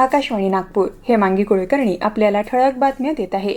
आकाशवाणी नागपूर हे मांगी कुळकर्णी आपल्याला ठळक बातम्या देत आहे.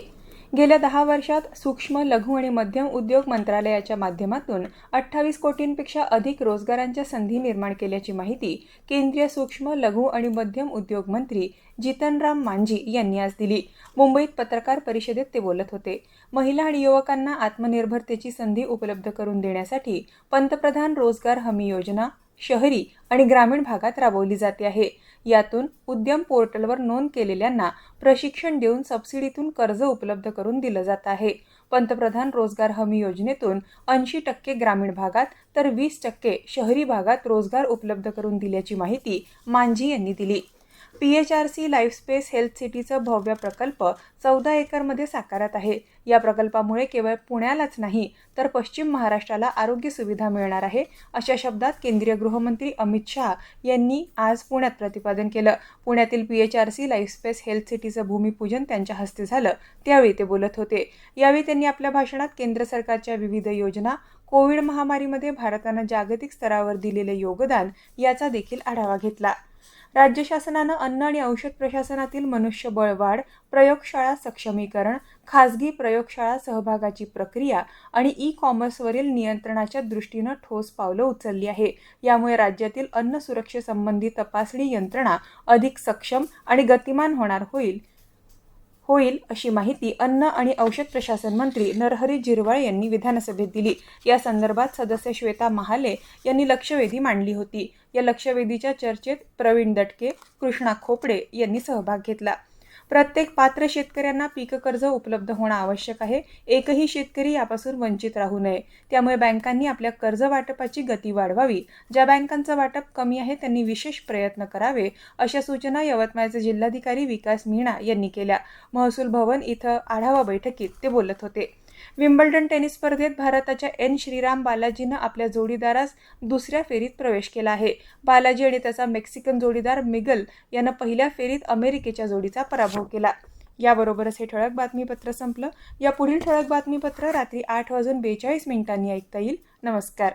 गेल्या दहा वर्षात सूक्ष्म लघु आणि मध्यम उद्योग मंत्रालयाच्या माध्यमातून अठ्ठावीस कोटींपेक्षा अधिक रोजगारांच्या संधी निर्माण केल्याची माहिती केंद्रीय सूक्ष्म लघु आणि मध्यम उद्योग मंत्री जितनराम मांझी यांनी आज दिली. मुंबईत पत्रकार परिषदेत ते बोलत होते. महिला आणि युवकांना आत्मनिर्भरतेची संधी उपलब्ध करून देण्यासाठी पंतप्रधान रोजगार हमी योजना शहरी आणि ग्रामीण भागात राबवली जाते आहे. यातून उद्यम पोर्टलवर नोंद केलेल्यांना प्रशिक्षण देऊन सबसिडीतून कर्ज उपलब्ध करून दिलं जात आहे. पंतप्रधान रोजगार हमी योजनेतून ऐंशी टक्के ग्रामीण भागात तर वीस टक्के शहरी भागात रोजगार उपलब्ध करून दिल्याची माहिती मांझी यांनी दिली. P H R C Lifespace health सिटीचं भव्य प्रकल्प चौदा एकरमध्ये साकारत आहे. या प्रकल्पामुळे केवळ पुण्यालाच नाही तर पश्चिम महाराष्ट्राला आरोग्य सुविधा मिळणार आहे अशा शब्दात केंद्रीय गृहमंत्री अमित शहा यांनी आज पुण्यात प्रतिपादन केलं. पुण्यातील P H R C Lifespace health सिटीचं भूमिपूजन त्यांच्या हस्ते झालं त्यावेळी ते बोलत होते. यावेळी त्यांनी आपल्या भाषणात केंद्र सरकारच्या विविध योजना कोविड महामारीमध्ये भारतानं जागतिक स्तरावर दिलेले योगदान याचा देखील आढावा घेतला. राज्य शासनानं अन्न आणि औषध प्रशासनातील मनुष्यबळ वाढ प्रयोगशाळा सक्षमीकरण खासगी प्रयोगशाळा सहभागाची प्रक्रिया आणि ई कॉमर्सवरील नियंत्रणाच्या दृष्टीनं ठोस पावलं उचलली आहे. यामुळे राज्यातील अन्न सुरक्षेसंबंधी तपासणी यंत्रणा अधिक सक्षम आणि गतिमान होणार होईल होईल अशी माहिती अन्न आणि औषध प्रशासन मंत्री नरहरी झिरवाळ यांनी विधानसभेत दिली. या संदर्भात सदस्य श्वेता महाले यांनी लक्षवेधी मांडली होती. या लक्षवेधीच्या चर्चेत प्रवीण दटके कृष्णा खोपडे यांनी सहभाग घेतला. प्रत्येक पात्र शेतकऱ्यांना पीक कर्ज उपलब्ध होणं आवश्यक आहे. एकही शेतकरी यापासून वंचित राहू नये. त्यामुळे बँकांनी आपल्या कर्ज वाटपाची गती वाढवावी. ज्या बँकांचं वाटप कमी आहे त्यांनी विशेष प्रयत्न करावे अशा सूचना यवतमाळचे जिल्हाधिकारी विकास मीणा यांनी केल्या. महसूल भवन इथं आढावा बैठकीत ते बोलत होते. विम्बल्डन टेनिस स्पर्धेत भारताच्या एन श्रीराम बालाजीनं आपल्या जोडीदारास दुसऱ्या फेरीत प्रवेश केला आहे. बालाजी आणि त्याचा मेक्सिकन जोडीदार मिगल यानं पहिल्या फेरीत अमेरिकेच्या जोडीचा पराभव केला. याबरोबरच हे ठळक बातमीपत्र संपलं. या पुढील ठळक बातमीपत्र रात्री आठ वाजून बेचाळीस मिनिटांनी ऐकता येईल. नमस्कार.